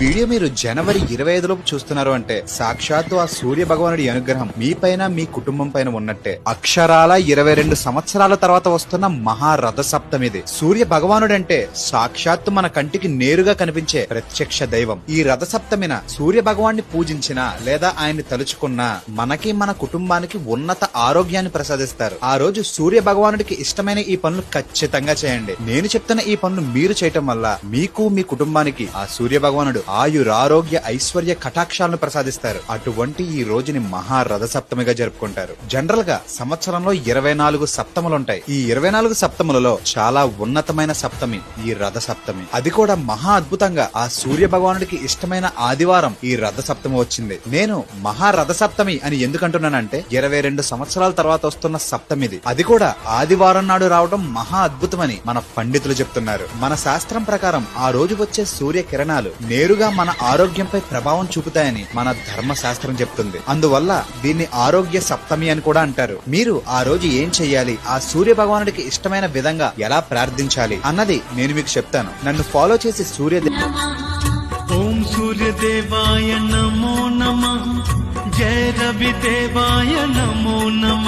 Video మీరు జనవరి ఇరవై ఐదులోపు చూస్తున్నారు అంటే సాక్షాత్తు ఆ సూర్య భగవానుడి అనుగ్రహం మీ పైన మీ కుటుంబం పైన ఉన్నట్టే. అక్షరాల ఇరవై రెండు సంవత్సరాల తర్వాత వస్తున్న మహారథ సప్తమిది సూర్య భగవానుడు అంటే సాక్షాత్తు మన కంటికి నేరుగా కనిపించే ప్రత్యక్ష దైవం. ఈ రథ సప్తమిన సూర్య భగవాన్ని పూజించిన లేదా ఆయన్ని తలుచుకున్నా మనకి మన కుటుంబానికి ఉన్నత ఆరోగ్యాన్ని ప్రసాదిస్తారు. ఆ రోజు సూర్య భగవానుడికి ఇష్టమైన ఈ పనులు ఖచ్చితంగా చేయండి. నేను చెప్తున్న ఈ పనులు మీరు చేయటం వల్ల మీకు మీ కుటుంబానికి ఆ సూర్య భగవానుడు ఆయురారోగ్య ఐశ్వర్య కటాక్షాలను ప్రసాదిస్తారు. అటువంటి ఈ రోజుని మహారథ సప్తమిగా జరుపుకుంటారు. జనరల్గా సంవత్సరంలో ఇరవై నాలుగు సప్తములుంటాయి. ఈ ఇరవై నాలుగు సప్తములలో చాలా ఉన్నతమైన సప్తమి ఈ రథ సప్తమి అది కూడా మహా అద్భుతంగా ఆ సూర్య భగవానుడికి ఇష్టమైన ఆదివారం ఈ రథ సప్తమి వచ్చింది. నేను మహారథ సప్తమి అని ఎందుకంటున్నానంటే ఇరవై రెండు సంవత్సరాల తర్వాత వస్తున్న సప్తమిది. అది కూడా ఆదివారం నాడు రావడం మహా అద్భుతమని మన పండితులు చెప్తున్నారు. మన శాస్త్రం ప్రకారం ఆ రోజు వచ్చే సూర్య కిరణాలు నేరుగా మన ఆరోగ్యంపై ప్రభావం చూపుతాయని మన ధర్మశాస్త్రం చెప్తుంది. అందువల్ల దీన్ని ఆరోగ్య సప్తమి అని కూడా అంటారు. మీరు ఆ రోజు ఏం చేయాలి ఆ సూర్య భగవానుడికి ఇష్టమైన విధంగా ఎలా ప్రార్థించాలి? అన్నది నేను మీకు చెప్తాను. నన్ను ఫాలో చేసి సూర్య ఓం సూర్యదేవాయ నమో నమ. జయ రవి దేవాయ నమో నమ.